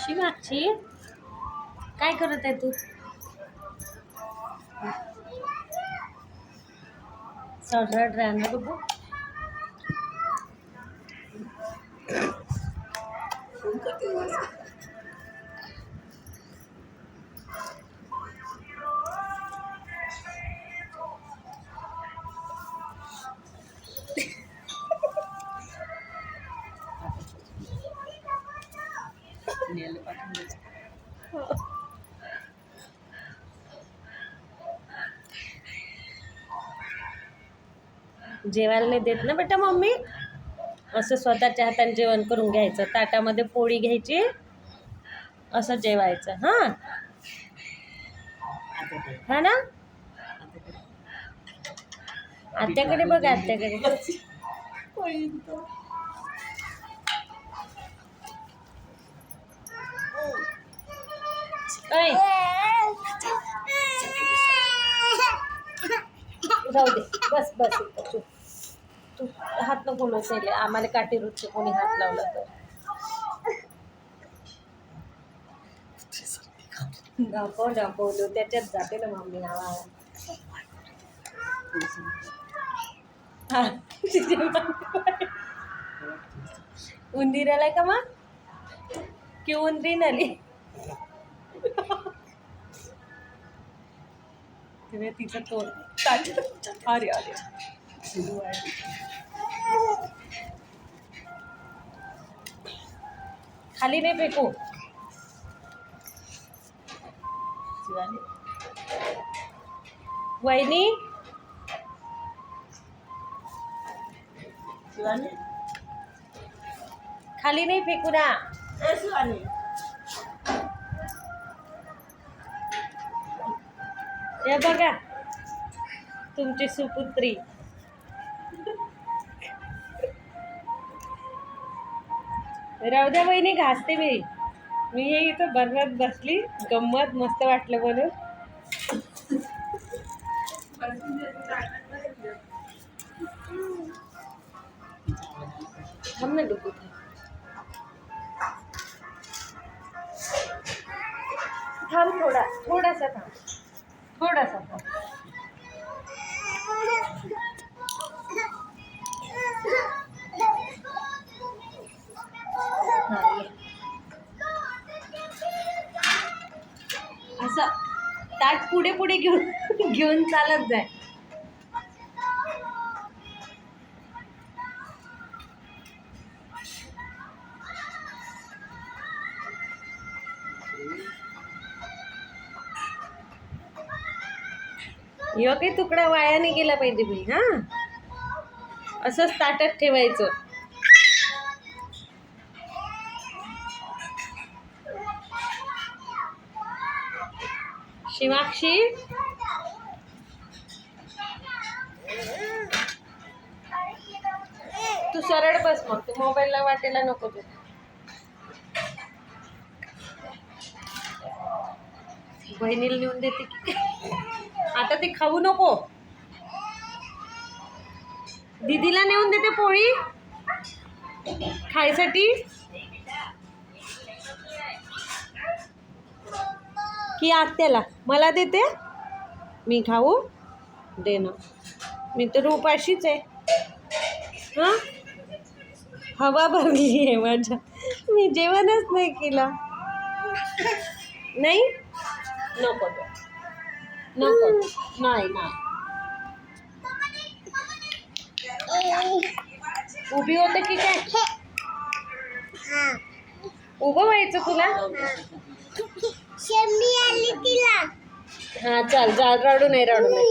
शिवाक्षी काय करत आहे तू? सरळ राहणार बघू. जेवायला नाही देत ना बेटा मम्मी? असं स्वतःच्या हाताने जेवण करून घ्यायचं. ताटामध्ये पोळी घ्यायची असं जेवायचं. हां? हा ना? आत्याकडे बघ आत्याकडे. जाऊ दे बस बस तू तू हात नको लोचायले आम्हाला काठी रुटते कोणी हात लावला तर. नको नको त्याच्यात जाते ना मम्मी नावा हा. उंदीर आलाय का मग? की उंदरी आली तिचं अरे अरे. खाली नाही फेकू. वहिनी. खाली नाही फेकू ना. हे बघा. तुमची सुपुत्री. राहू द्या बहिणी घासते मी. मी हे इथं बनवत बसली. गंमत मस्त वाटलं म्हणून थांब ना डुकू. थांब थोडा थोडासा थांब. थोडासा. असं ताट पुढे पुढे घेऊन घेऊन चालत जाय. यो काही तुकडा वायाने गेला पाहिजे मी हा? असंच ताटत ठेवायचं. शिवाक्षी? तू सरळ बस मग तू मोबाईलला वाटेला नको तू. बहिणीला नेऊन देते की? आता ते खाऊ नको. दीदीला नेऊन देते पोळी. खायसाठी. की आत्याला. मला देते. मी खाऊ. दे ना मी तर उपाशीच आहे. हां? हवा भरली आहे माझ्या. मी जेवणच नाही केलं. नाही? नको. नको. नाही नाही. उभी होते की काय? उभं व्हायचं तुला? आली तिला. हा चाल जा रडू नाही रडू नाही.